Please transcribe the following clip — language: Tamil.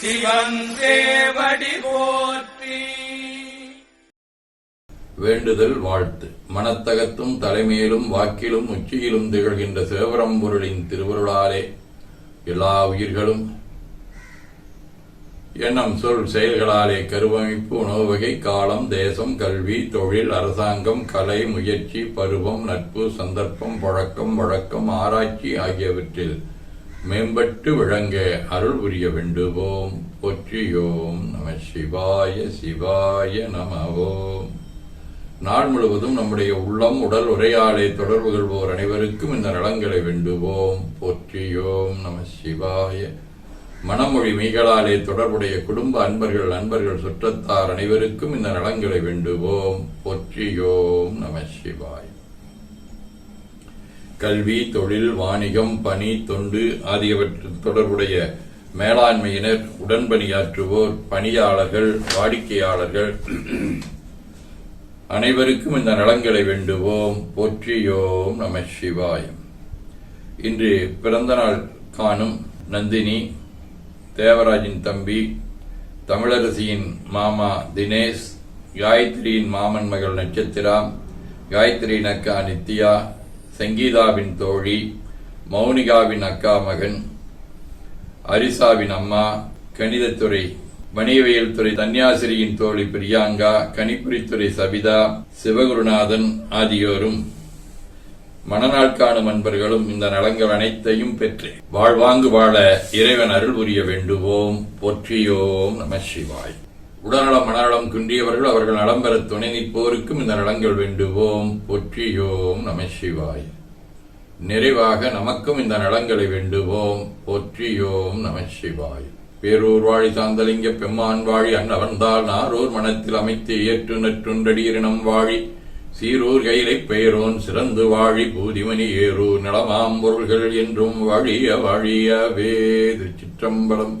சிவன் போற்றி. வேண்டுதல் வாழ்த்து. மனத்தகத்தும் தலைமையிலும் வாக்கிலும் உச்சியிலும் திகழ்கின்ற சிவபரம்பொருளின் திருவருளாலே எல்லா உயிர்களும் எண்ணம் சொல் செயல்களாலே கருவமைப்பு உணவு வகை காலம் தேசம் கல்வி தொழில் அரசாங்கம் கலை முயற்சி பருவம் நட்பு சந்தர்ப்பம் பழக்கம் வழக்கம் ஆராய்ச்சி ஆகியவற்றில் மேம்பட்டு விளங்க அருள் புரிய வேண்டுவோம். போற்றியோம் நம சிவாய சிவாய நமவோம் நாள் முழுவதும் நம்முடைய உள்ளம் உடல் உரையாடை தொடர்பு கொள்வோர் அனைவருக்கும் இந்த நலங்களை வேண்டுவோம். போற்றியோம் நம சிவாய. மனமொழி மெய்களாலே தொடர்புடைய குடும்ப அன்பர்கள் நண்பர்கள் சுற்றத்தார் அனைவருக்கும் இந்த நலங்களை வேண்டுவோம். போற்றியோம் நம சிவாய். கல்வி தொழில் வாணிகம் பணி தொண்டு ஆகியவற்றில் தொடர்புடைய மேலாண்மையினர் உடன்பணியாற்றுவோர் பணியாளர்கள் வாடிக்கையாளர்கள். அனைவருக்கும் இந்த நலன்களை வேண்டுவோம். போற்றியோம் நம சிவாயம். இன்று பிறந்த நாள் காணும் நந்தினி தேவராஜின் தம்பி தமிழரசியின் மாமா தினேஷ் காயத்ரியின் மாமன் மகள் நட்சத்திரா காயத்ரியின் அக்கா நித்யா சங்கீதாவின் தோழி மௌனிகாவின் அக்கா மகன் அரிசாவின் அம்மா கணிதத்துறை வணிகவியல் துறை தன்யாசிரியின் தோழி பிரியாங்கா கணிப்புரித்துறை சபிதா சிவகுருநாதன் ஆகியோரும் மணநாள் அன்பர்களும் இந்த நலங்கள் அனைத்தையும் பெற்று. வாழ்வாங்கு வாழ இறைவன் அருள் புரிய வேண்டுவோம். பொற்றியோம் நம சிவாய். உடல்நலம் மனநலம் குன்றியவர்கள் அவர்கள் நலம் பெற துணை நிற்போருக்கும் இந்த நலங்கள் வேண்டுவோம். போற்றியோம் நம சிவாய். நிறைவாக நமக்கும் இந்த நலங்களை வேண்டுவோம். போற்றியோம் நம சிவாய். பேரூர் வாழி சாந்தலிங்க பெம்மான் வாழி அன்னவன்தால் நாரூர் மனத்தில் அமைத்து ஏற்று நற்றுண்டடியினம் வாழி. சீரூர் கைலை பெயரோன் சிறந்து வாழி பூதிமணி ஏரூர் நலமாம் பொருள்கள் என்றும் வாழிய வாழியவே திருச்சிற்றம்பலம்.